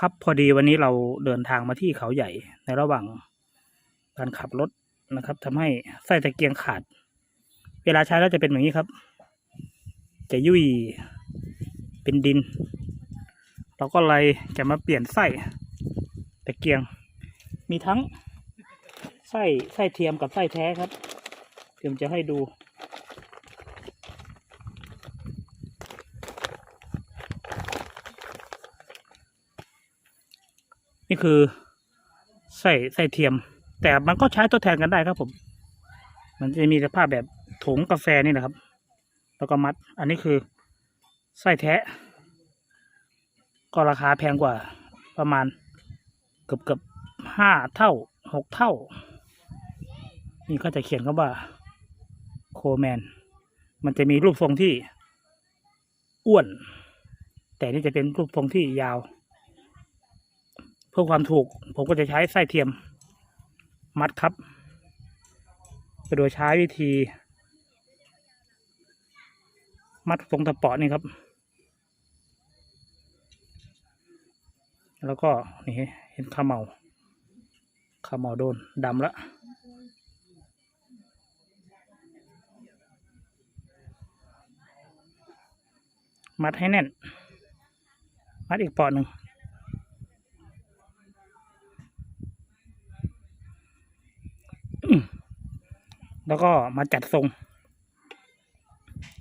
ครับพอดีวันนี้เราเดินทางมาที่เขาใหญ่ในระหว่างการขับรถนะครับทำให้ไส้ตะเกียงขาด เวลาใช้แล้วจะเป็นอย่างนี้ครับ จะยุ่ยเป็นดิน เราก็เลยจะมาเปลี่ยนไส้ตะเกียง มีทั้งไส้ไส้เทียมกับไส้แท้ครับเทียมจะให้ดู นี่คือไส้ไส้เทียม แต่มันก็ใช้ทดแทนกันได้ครับผม มันจะมีสภาพแบบถุงกาแฟนี่นะครับ แล้วก็มัด อันนี้คือไส้แท้ ก็ราคาแพงกว่าประมาณเกือบเกือบห้าเท่าหกเท่า นี่ก็จะเขียนคำว่าโคแมน มันจะมีรูปทรงที่อ้วน แต่นี่จะเป็นรูปทรงที่ยาว พื่อความถูก ผมก็จะใช้ไส้เทียม มัดครับโดยใช้วิธี มัดตรงตะปาะนี่ครับ แล้วก็นี่เห็นข้าเมาข้าเมาโดนดำละมัดให้แน่น มัดอีกปอดหนึ่ง แล้วก็มาจัดทรง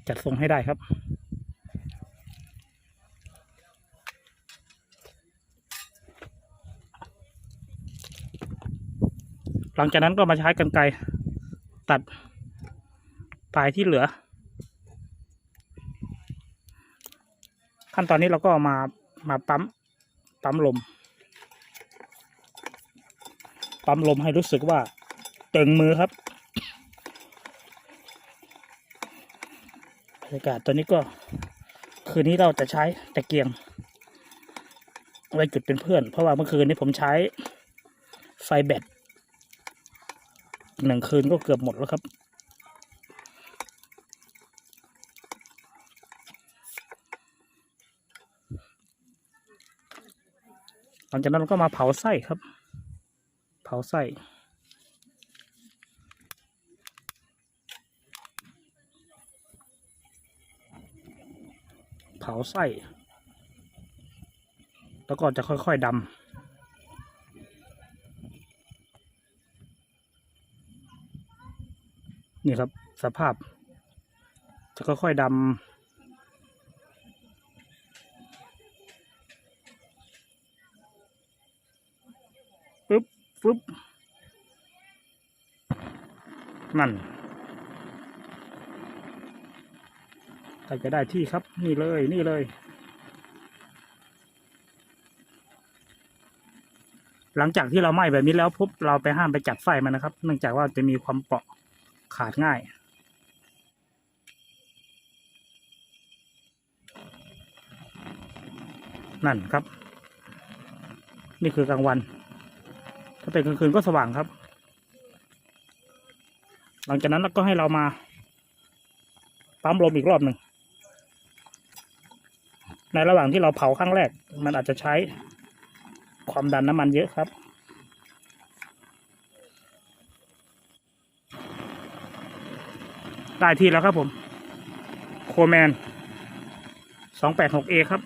จัดทรงให้ได้ครับ หลังจากนั้นก็มาใช้กรรไกรตัดปลายที่เหลือ ขั้นตอนนี้เราก็มามาปั๊มปั๊มลม ปั๊มลมให้รู้สึกว่าตึงมือครับ บรรยากาศตัวนี้ก็ คืนนี้เราจะใช้ตะเกียงไว้จุดเป็นเพื่อน เพราะว่าเมื่อคืนนี้ผมใช้ไฟแบตหนึ่งคืนก็เกือบหมดแล้วครับ หลังจากนั้นก็มาเผาไส้ครับ เผาไส้ เผาไส้ แล้วก็จะค่อยๆดำนี่ครับสภาพ จะค่อยๆดำปึ๊บปึ๊บนั่น ใครจะได้ที่ครับ นี่เลยนี่เลย หลังจากที่เราไหม้แบบนี้แล้วปุ๊บเราไปห้ามไปจับไฟมันนะครับ เนื่องจากว่าจะมีความเปราะขาดง่ายนั่นครับ นี่คือกลางวัน ถ้าเป็นกลางคืนก็สว่างครับ หลังจากนั้นเราก็ให้เรามาปั๊มลมอีกรอบหนึ่ง ในระหว่างที่เราเผาครั้งแรก มันอาจจะใช้ความดันน้ำมันเยอะครับ ได้ที่แล้วครับผม โคแมน 286A ครับ